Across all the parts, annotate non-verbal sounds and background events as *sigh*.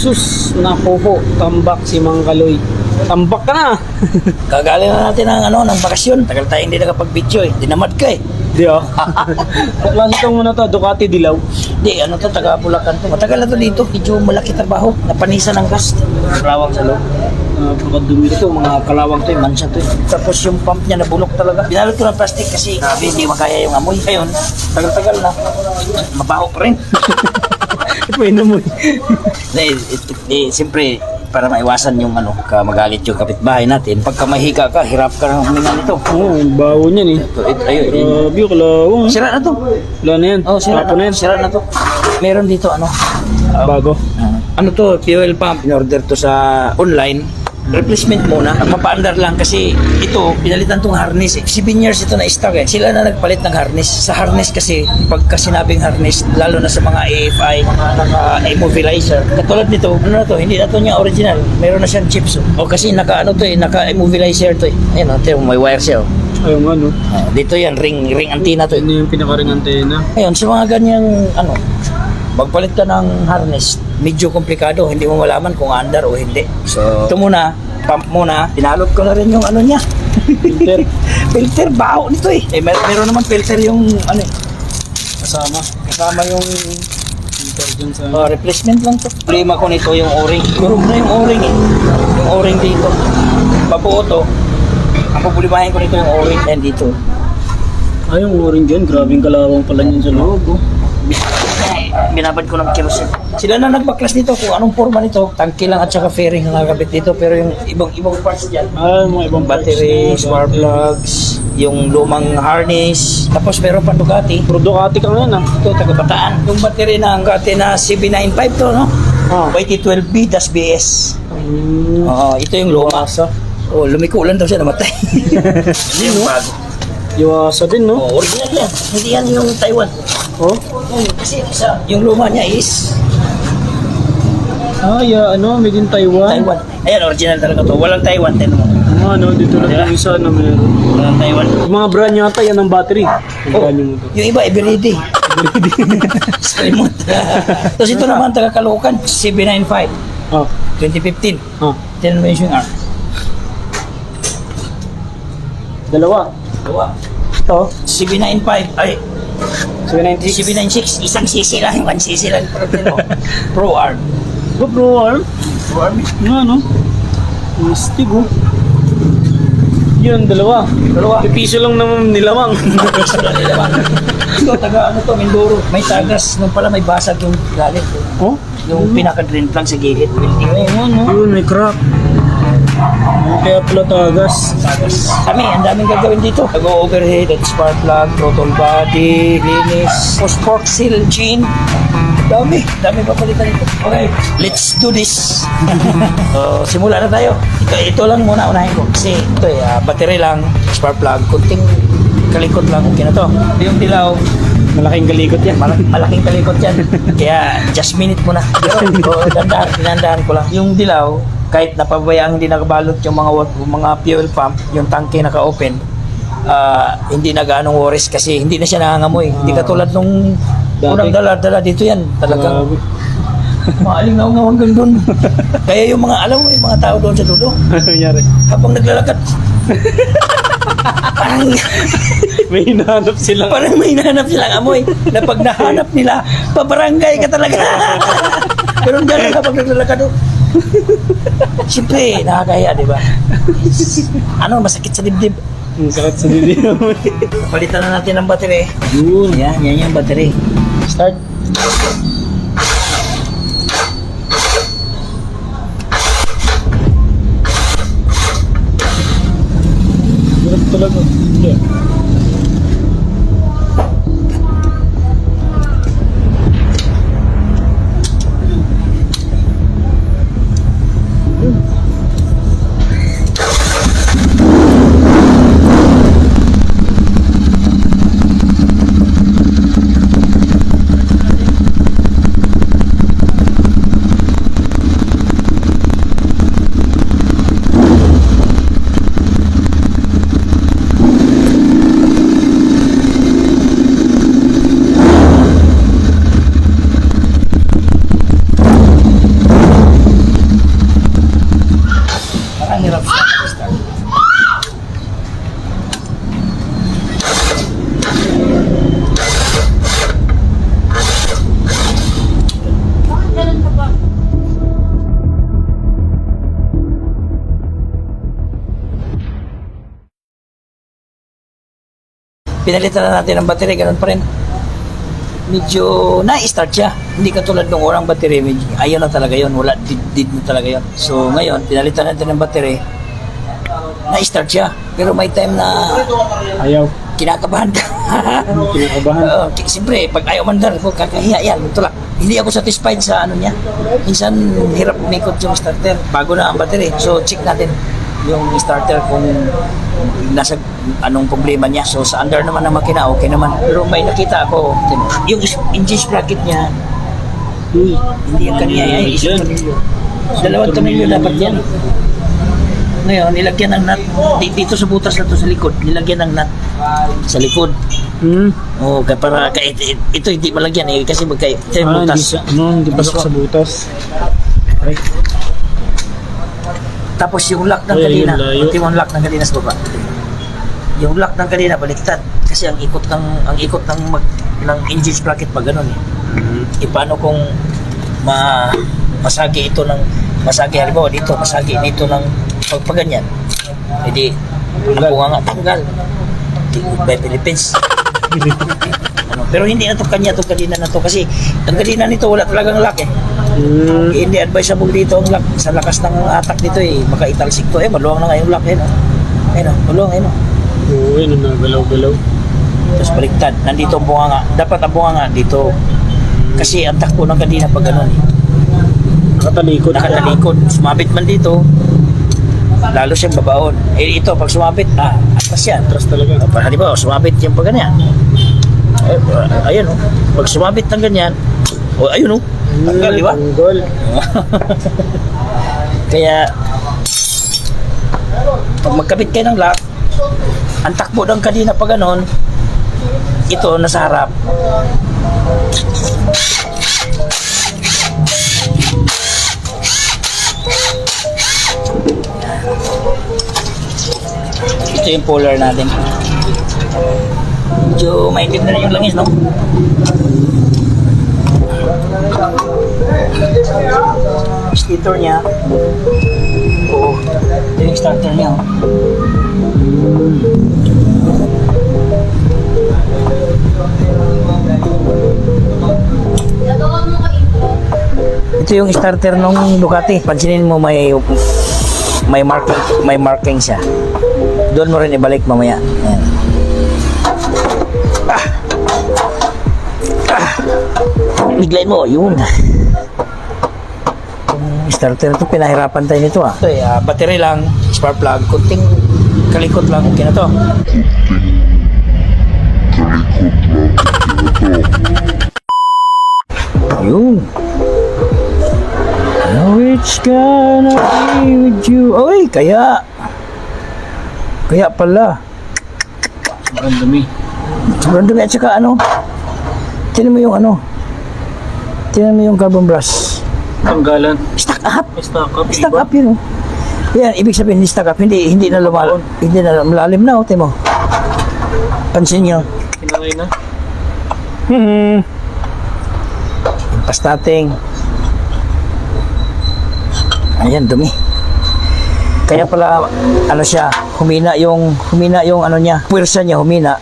Sus, nakuho, tambak si Mang Kaloy. Tambak ka na. *laughs* Kagaling na natin ng, ano, ng bakasyon. Tagal tayo hindi nakapag-video eh. Dinamad ka eh. Di *laughs* ah. Klase itong muna to, Ducati Dilaw. Di, ano to, taga Bulacan to. Matagal na to dito. Medyo malaki trabaho. Napanisa ng gas. Kalawang sa loob. Napakadumi Ito, mga kalawang to, eh, mansa to. eh. Tapos yung pump niya nabulok talaga. Binalot ko ng plastic kasi grabe, hindi makaya yung amoy. Ngayon, tagal-tagal na. Mabaho pa rin. *laughs* Pwede mo. Eh, eh, eh, siyempre, para maiwasan yung ano, ka magalit yung kapitbahay natin. Pagka mahiga ka, hirap ka ng huminga nito. Oo, oh, bawo niyan eh. Ito, ito, ayun, ayun. Grabe yung kalawang. eh. Sira na to. Wala na yan. Oh, sira Tapo na, na yan. sira na to. Meron dito ano, Bago. ano to, fuel pump. In order to sa online, replacement muna. Mapaandar lang kasi ito, pinalitan tong harness. Eh. 7 years ito na stock eh. Sila na nagpalit ng harness. Sa harness kasi, pagka sinabing harness, lalo na sa mga AFI, mga naka-immobilizer. Katulad nito, ano na to, hindi na to niya original. Meron na siyang chips. Oh. O kasi naka ano to eh, naka-immobilizer to eh. Ayun, oh, ito, may wire siya. Oh. Ayun nga no. Ah, dito yan, ring ring antenna to. eh. Ano yung pinakaring antena? Ngayon, sa mga ganyang, ano, magpalit ka ng harness, medyo komplikado, hindi mo malaman kung under o hindi. So, ito muna, pump muna, pinalot ko na rin yung ano niya. Filter. *laughs* filter, baho nito eh. eh mer- meron naman filter yung, ano eh, Kasama. kasama yung Filter dyan sa... uh, replacement lang to. Problema ko nito yung o-ring. Durog na yung o-ring eh. Yung o-ring dito. Pabuo to. Ang problemahin ko nito yung o-ring and dito. Ay, yung orange dyan. Grabing kalawang pala niyan sa loob. Oh. Binabad ko ng kerosene. Sila na nagbaklas nito kung anong forma nito. Tangke lang at saka fairing ang nakakabit dito. Pero yung ibang ibang parts dyan, Ah, mga ibang battery, parts. spark plugs, yung lumang harness, tapos meron pa Ducati. Puro Ducati ka ngayon ah. Ito, taga Bataan. Yung battery ng Ducati na CB95 to, no? Ah. YT12B das BS. Mm. Oo, ito yung luma. Oh, lumiko lang daw siya namatay. *laughs* Hindi yung bago. Iwasa din, no? Oh, original yan. Hindi yan yung Taiwan. Oh? Kasi sa, yung luma niya is Ah, yeah, ano, made in Taiwan. Taiwan. Ayan, original talaga to. Walang Taiwan, tin mo. Ah, ano, dito lang Diba? yung isa na meron. Walang Taiwan. Yung mga brand yata, yan ang battery. Yung Oh, brand yung ito. yung iba, everyday. Remote. *laughs* *laughs* Tapos ito naman, taga Caloocan, CB95, Ah, 2015. ah. Tingnan mo yung swing Dalawa. Gawa. Ito. CB95, ay, 796. CB96, isang cc lang, *laughs* one cc lang. *laughs* Pro Arm. Ba, bro, arm? Pro Arm. Nga, no? Yung stig, oh. Yan, dalawa. Dalawa. Pipiso lang naman *laughs* nilamang. Ito, taga ano to, Mindoro. May tagas, nung pala may basag yung galit. oh? Yung pinaka-drain plug sa gilid. Building na yun, no? Yun, may crack. Kaya pala tagas. Tagas. Kami, ang daming gagawin dito. Nag-overhead at spark plug, throttle body, linis, post fork seal, chain. Dami, dami papalitan ito. Okay, let's do this. *laughs* so, simula na tayo. Ito, ito lang muna unahin ko. Kasi ito eh, ah, battery lang, spark plug, kunting kalikot lang. Okay na to. Yung dilaw, Malaking galikot yan. Mal- malaking kalikot yan. *laughs* Kaya, just minute mo na. Pero, oh, dandahan, dinandahan ko lang. Yung dilaw, kahit napabayaan hindi nakabalot yung mga mga fuel pump, yung tangke naka-open, ah, hindi na ganong worries kasi hindi na siya nangangamoy. Hindi katulad nung Dati. unang dala-dala dito yan. Talagang Grabe. *laughs* maalingaw-ngaw hanggang doon. Kaya yung mga, alam mo, yung mga tao doon sa dulo, *laughs* Ano nangyari? habang naglalakad, *laughs* parang, May hinahanap silang... parang may nahanap silang amoy na pag nahanap nila, pabarangay ka talaga. Pero gano'n kapag naglalakad doon. *laughs* Siyempre, nakakaya, di ba? Ano, masakit sa dibdib. Ang sakit sa naman. Palitan na natin ang battery. Yun. Yan, yan yung battery. Start. Hirap talaga. Yeah. Pinalitan na natin ang battery, ganun pa rin. Medyo na-start siya. Hindi katulad ng orang battery, medyo, ayaw na talaga yon wala, did, did na talaga yon So ngayon, pinalitan natin ng battery, na-start siya. Pero may time na Ayaw. kinakabahan ka. *laughs* Kinakabahan. Oo, k- siyempre, pag ayaw mandar, po, kakahiya yan, tulak. Hindi ako satisfied sa ano niya. Minsan, hirap umikot yung starter bago na ang battery. So, check natin yung starter kung nasa anong problema niya. So, sa under naman ng makina, okay naman. Pero may nakita ako, yung engine sprocket niya, Uy. hindi yung kanya, yan, isang tornilyo. Dalawang tornilyo dapat yan. Ngayon, nilagyan ng nut. Di- Dito sa butas na to sa likod, nilagyan ng nut sa likod. Hmm. Oo, kaya para kaya ito, ito hindi malagyan eh kasi magka ito yung Ah, hindi butas. ano, hindi pasok sa butas. Ay, Tapos yung lock ng Ay, layo. ito yung lock ng kadena sa baba. Yung lock ng kadena baliktad kasi ang ikot ng ang ikot ng mag, ng engine sprocket pag ganun eh. hmm. E paano kung ma masagi ito ng masagi halimbawa dito masagi dito ng pag, pag ganyan. Hindi ang bunga nga tanggal. Di by Philippines. *laughs* pero hindi na to kanya to kadena na to kasi ang kadena nito wala talagang lock eh. Hmm. Hindi advisable dito ang lock. Sa lakas ng atak dito eh, makaitalsik to eh. Maluwang na nga yung lock eh. No? Ayun o, maluwang eh. No? Oo, yun, nagalaw-galaw. Tapos baliktad. Nandito ang bunga nga. Dapat ang bunga nga dito. Kasi ang takbo ng kadina pag ganun eh. Nakatalikod. Nakatalikod. Sumabit man dito, lalo siyang babaon. Eh ito, pag sumabit, ah, atras yan. Atras talaga. Para di ba, sumabit yung pag ganyan. Eh, ayun o. Pag sumabit ng ganyan, o ayun o. Tanggal, di ba? Tanggol. *laughs* Kaya, pag magkabit kayo ng lock, ang takbo ng kadina pa ganon, ito nasa harap. Ito yung polar natin. Medyo mainit na rin yung langis, no? Stator niya, Oo. Ito yung starter niya. oh. Ito yung starter ng Ducati. Pansinin mo may may marking may marking siya. Doon mo rin ibalik mamaya. Ayan. Biglayin mo, yun. Yung starter ito, pinahirapan tayo nito ah. Ito eh, ah, battery lang, spark plug, kunting kalikot lang, okay na to. Yun. Now it's gonna be with you. Oy, kaya. Kaya pala. Sobrang dumi. Sobrang dumi at saka ano. Tinan mo yung ano. Tinan mo yung carbon brush. Tanggalan. Stuck up. Stock up. Stuck up yun. oh. Yan, ibig sabihin, stuck up. Hindi, hindi na lumal, hindi na malalim na, oh, timo. Pansin nyo. Kinangay na. Hmm. Pastating. Ayan, dumi. Kaya pala, ano siya, humina yung, humina yung ano niya, puwersa niya, humina.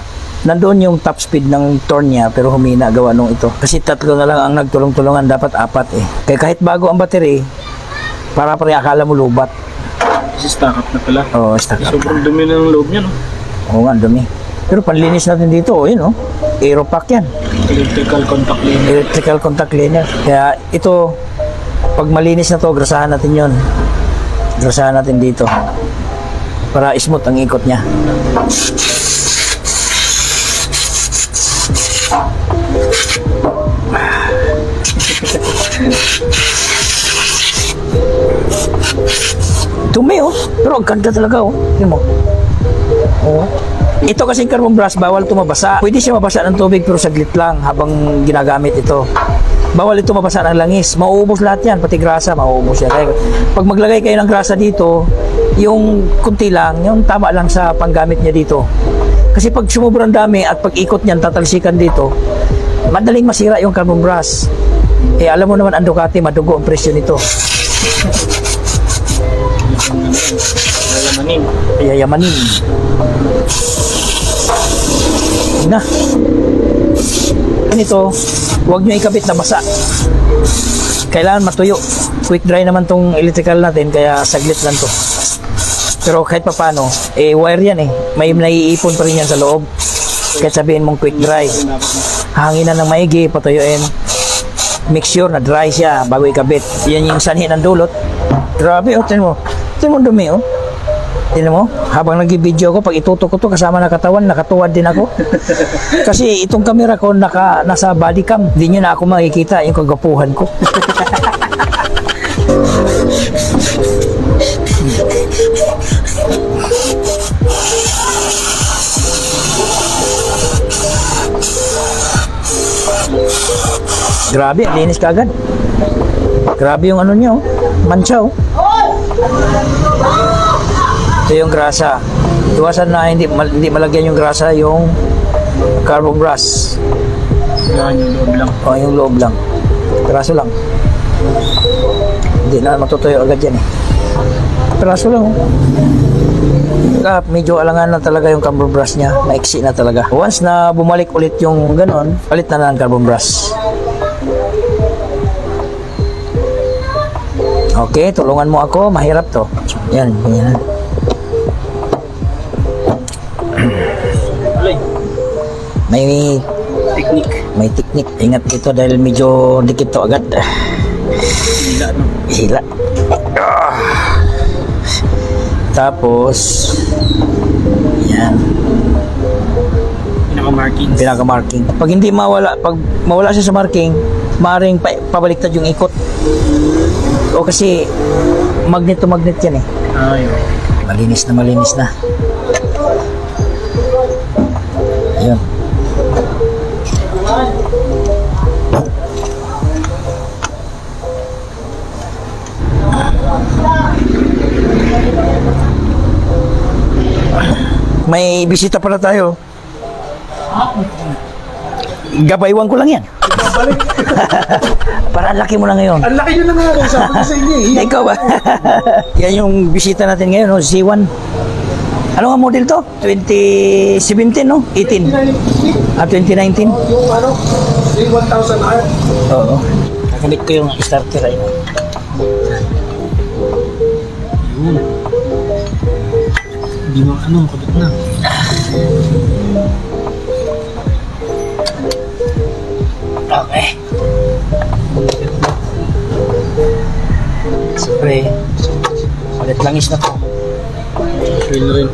Nandoon yung top speed ng torn niya, pero humina gawa nung ito. Kasi tatlo na lang ang nagtulong-tulungan, dapat apat eh. Kaya kahit bago ang battery, para pa rin akala mo lubat. Kasi stock up na pala. Oo, oh, stuck up. Sobrang dumi ng loob niya, no? Oo nga, dumi. Pero panlinis natin dito, oh, yun oh. Aeropack yan. Electrical contact lane. electrical contact cleaner. Kaya ito, pag malinis na to, grasahan natin yon. Grasahan natin dito. Para smooth ang ikot niya. Pero ang ganda talaga oh. Yun mo. Oo. Ito kasi carbon brush, bawal ito mabasa. Pwede siya mabasa ng tubig pero saglit lang habang ginagamit ito. Bawal ito mabasa ng langis. Mauubos lahat yan, pati grasa, mauubos yan. Kaya pag maglagay kayo ng grasa dito, yung kunti lang, yung tama lang sa panggamit niya dito. Kasi pag sumubrang dami at pag ikot niyan, tatalsikan dito, madaling masira yung carbon brush. Eh alam mo naman ang Ducati, madugo ang presyo nito. Lalamanin. Yayamanin. Na. Ganito, huwag nyo ikabit na basa. Kailangan matuyo. Quick dry naman tong electrical natin, kaya saglit lang to. Pero kahit pa paano, eh wire yan eh. May naiipon pa rin yan sa loob. Kahit sabihin mong quick dry. Hanginan ng maigi, patuyuin. Make sure na dry siya bago ikabit. Yan yung sanhi ng dulot. Grabe oh, mo. Tinan mo dumi oh. Tinan mo, habang nag-video ko, pag itutok ko to kasama na katawan, nakatuwad din ako. Kasi itong camera ko naka, nasa body cam. Hindi nyo na ako makikita yung kagapuhan ko. Grabe, linis kagad. Grabe yung ano niya, oh. Mancha, oh. Ito yung grasa. Iwasan na hindi, mal- hindi malagyan yung grasa, yung carbon brass. Yan yung loob lang. O, yung loob lang. Peraso lang. Hindi na matutuyo agad yan eh. Peraso lang, oh. Ah, medyo alangan na talaga yung carbon brush niya. Maiksi na talaga. Once na bumalik ulit yung ganon, palit na na ang carbon brush. Okay, tulungan mo ako. Mahirap to. Yan, yan. Alay, May technique. may technique. Ingat dito dahil medyo dikit to agad. Hila, no? Hila. Ah. Tapos, yan, Pinaka-marking. pinaka-marking. Pag hindi mawala, pag mawala siya sa marking, maaaring pa, pabaliktad yung ikot. O kasi, magnet to magnet yan eh. Ayun. Malinis na malinis na. Yun. May bisita pala tayo. Gabaywan ko lang yan. *laughs* Para ang laki mo na ngayon. Ang laki nyo na nga. Sabi ko sa inyo eh. *laughs* Ikaw ba? *laughs* Yan yung bisita natin ngayon, no? Z1. Ano nga model to? 2017, no? 18. Ah, 2019? Yung ano, yung 1000R. Oo. Kakabit ko yung starter ay. Yun. Hindi mo ano, kabit na. Okay. Siyempre, ulit langis na to. Rin rin.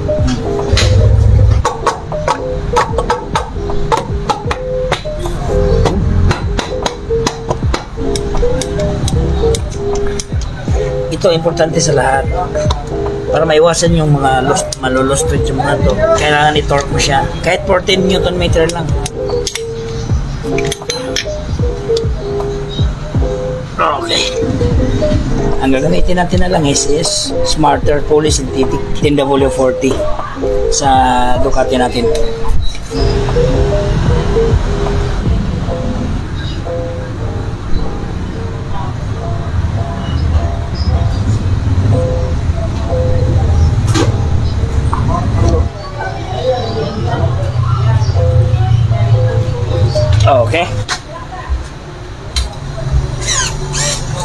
Ito importante sa lahat. Para maiwasan yung mga lost, malolost yung mga to, kailangan i-torque mo siya. Kahit 14 Newton meter lang. Okay. Ang gagamitin natin na langis is Smarter Polysynthetic 10W40 sa Ducati natin.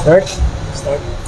Start. Start.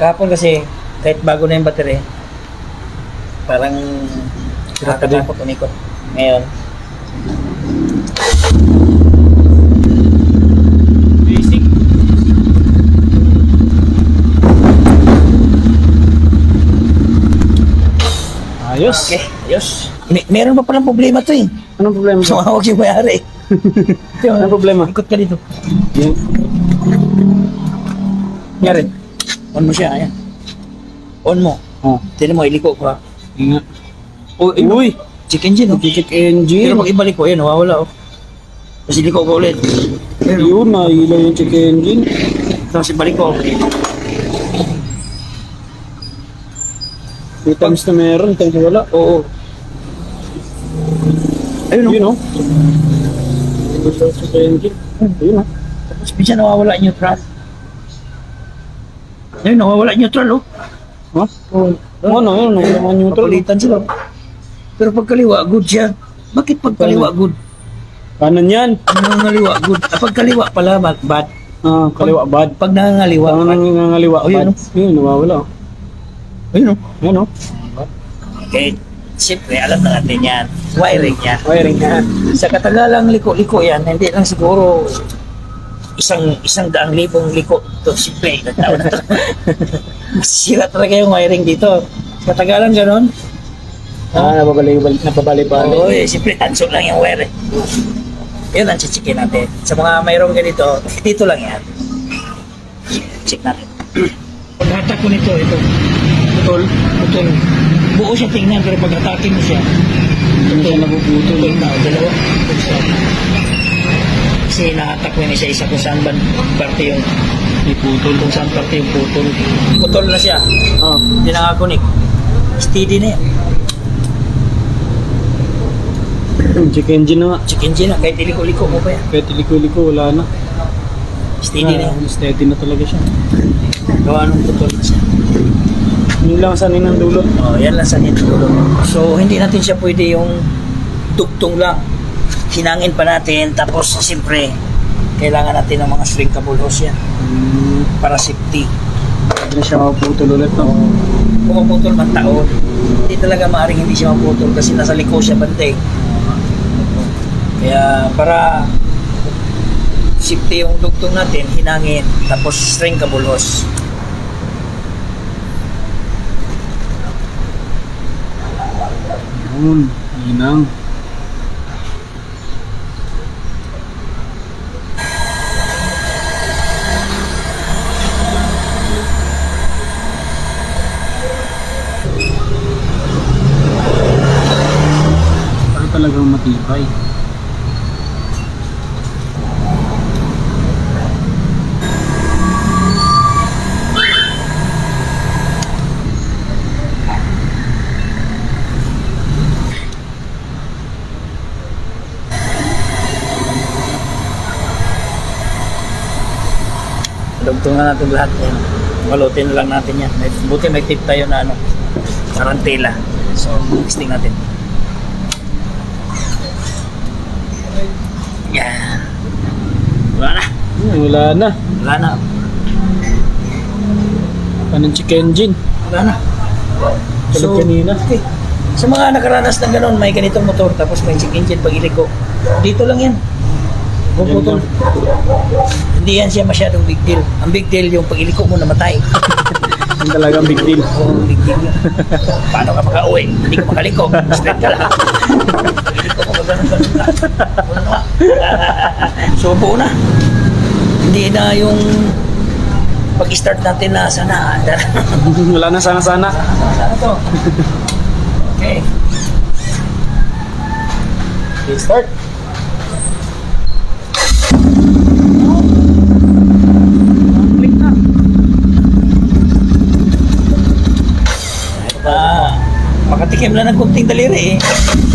Kahapon kasi, kahit bago na yung battery, parang nakakatakot umikot. Ngayon, Basic. Ayos. okay, ayos. May, meron pa palang problema to eh. Anong problema? Sumawag yung mayari. *laughs* Anong problema? Ikot ka dito. Yan. Nyari. On mo siya, ayan. On mo. Oh, Tinan mo, iliko ko ha. ingat. Oh, Uy, check engine, oh. check Pero engine. pag ibalik ko, yan, nawawala, oh. Tapos iliko ko ulit. Oh. Yun, nailaw yung check engine. Tapos ibalik ko. Two times na meron, times na wala. Oo. Ayun, oh. Yun, oh. Ayun, oh. Tapos minsan nawawala yung neutral. Ayun, nawawala yung neutral, oh. Ha? Oh, ano, yun, ang laman neutral. Papalitan sila. Pero pag kaliwa, good siya. Bakit pag kaliwa, good? Kanan yan. Nangangaliwa, good. Ah, pag kaliwa pala, bad. bad. Ah, kaliwa, bad. Pag nangangaliwa, Ang bad. nangangaliwa, Oh, yun, bad. Yun, nawawala. oh. Ayun, oh. Yan, oh. Okay, siyempre, alam na natin yan. Wiring niya. Wiring yan. Sa katagalang liko-liko yan, hindi lang siguro isang isang daang libong liko to simple na tao na to. *laughs* Masisira talaga yung wiring dito. Katagalan ganon. Ah, nababalik, napabalik-balik. Oo, eh, simple tanso lang yung wire. eh. Yun ang chichikin natin. Sa mga mayroong ganito, dito lang yan. Check natin. Paghatak ko nito, ito. Putol. Putol. Buo siya tingnan, pero pag hatakin mo siya, Ito siya nabubutol. Na, dalawa. Isa. Kasi nakatak ko yun isa-isa kung saan ba parte yung Iputol. kung saan parte yung putol. Putol na siya. Ah, Hindi nakakunik. Steady na yan. check engine na nga. Check engine na. Kahit iliko-liko mo pa yan. Kahit liko-liko, wala na. Steady na yan. Ah, steady na talaga siya. Gawa nung putol na siya. Yun lang sanin ng dulo. Oh, yan lang sa nito. So, hindi natin siya pwede yung duktong lang. Hinangin pa natin. Tapos, siyempre, kailangan natin ng mga shrinkable hose yan. Hmm, Para safety. na siya maputol ulit. No? pumaputol man taon, hindi talaga maaaring hindi siya maputol kasi nasa liko siya bantay. Kaya para safety yung dugtong natin, hinangin, tapos shrinkable hose. Yun, inang. Para matibay. Dugtungan natin lahat yan. Balutin lang natin yan. Buti may tip tayo na ano, tarantela. So, testing natin. Yan. Wala na. Hmm, wala na. Wala na. Anong check engine? Wala na. Tulad kanina. okay. Sa mga nakaranas ng ganun, may ganitong motor, tapos may check engine pag iliko. Dito lang yan. Puputol. Hindi yan siya masyadong big deal. Ang big deal yung pag iliko mo namatay. *laughs* Talagang big deal. Oo, big deal. Paano ka makauwi? Hindi ka makaliko. Straight ka lang. So, buo na. Hindi na yung pag-start natin na sana. *laughs* wala na sana-sana. sana to. Okay. Okay, start. Click na. Makatikim lang ng kunting daliri eh.